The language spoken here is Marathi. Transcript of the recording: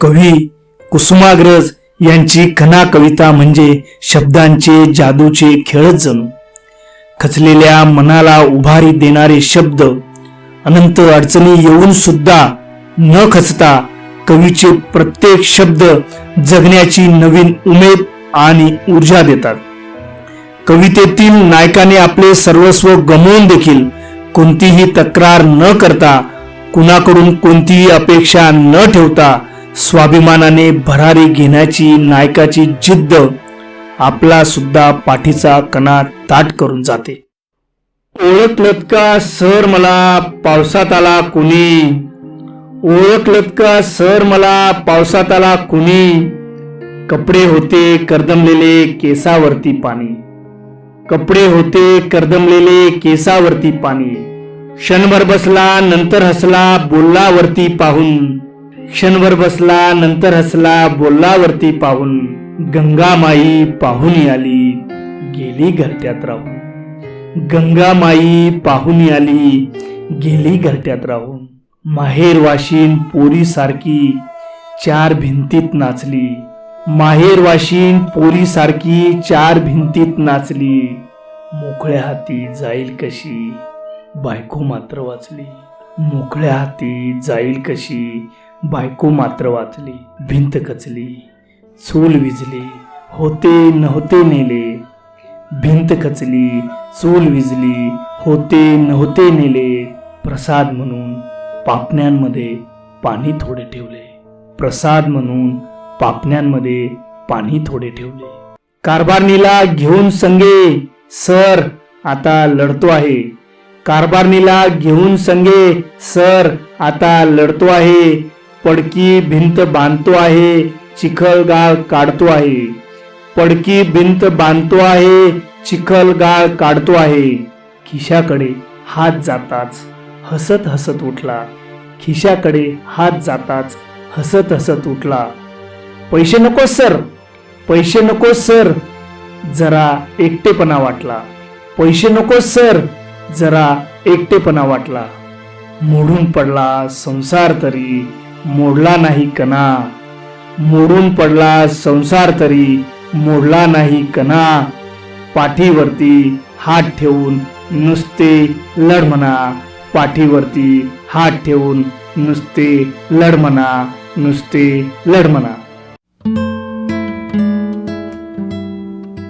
कवी कुसुमाग्रज यांची खना कविता म्हणजे शब्दांचे जादूचे खेळच जणू. खचलेल्या मनाला उभारी देणारे शब्द अनंत अडचणी येऊन सुद्धा न खचता कवीचे प्रत्येक शब्द जगण्याची नवीन उमेद आणि ऊर्जा देतात. कवितेतील नायकाने आपले सर्वस्व गमवून देखील कोणतीही तक्रार न करता कुणाकडून कोणतीही अपेक्षा न ठेवता स्वाभिमानाने भरारी घेण्याची नायकाची जिद्द आपला सुद्धा पाठीचा कणा ताट करून जाते. ओळखलत का सर मला पावसात आला कुणी. ओळखलत का सर मला पावसात आला कुणी. कपडे होते कर्दमलेले केसावरती पाणी. कपडे होते कर्दमलेले केसावरती पाणी. क्षणभर बसला नंतर हसला बोलला वरती पाहून. क्षणभर बसला नंतर हसला बोललावरती पाहून गंगामाई पाहुणी आली गेली घरट्यात राहून. गंगामाई पाहुणी आली गेली घरट्यात राहून. माहेर वाशीन पोरी सारखी चार भिंतीत नाचली. माहेर वाशीन पोरी सारखी चार भिंतीत नाचली. मोकळ्या हाती जाईल कशी? बायको मात्र वाचली. मोकळ्या हाती जाईल कशी? बायको मात्र वाचली भिंत कचली चूल विजली होते नव्हते नेले. भिंत कचली चूल विजली होते नव्हते नेले. प्रसाद म्हणून पापण्यांमध्ये पाणी थोडे ठेवले. प्रसाद म्हणून पापण्यांमध्ये पाणी थोडे ठेवले. कारभारणीला घेऊन संगे. सर आता लढतो आहे. कारभारणीला घेऊन संगे. सर आता लढतो आहे. पडकी भिंत बांधतो आहे चिखल गाळ काढतो आहे. पडकी भिंत बांधतो आहे चिखल गाळ काढतो आहे. खिशाकडे हात जाताच हसत हसत उठला. खिशाकडे हात जाताच हसत हसत उठला. पैसे नको सर. पैसे नको सर. जरा एकटेपणा वाटला. पैसे नको सर. जरा एकटेपणा वाटला. मोडून पडला संसार तरी. मोडला नाही कणा. मोडून पडला संसार तरी मोडला नाही कणा. पाठीवरती हात ठेवून नुसते लढ म्हणा. पाठीवरती हात ठेवून नुसते लढ म्हणा. नुसते लढ म्हणा.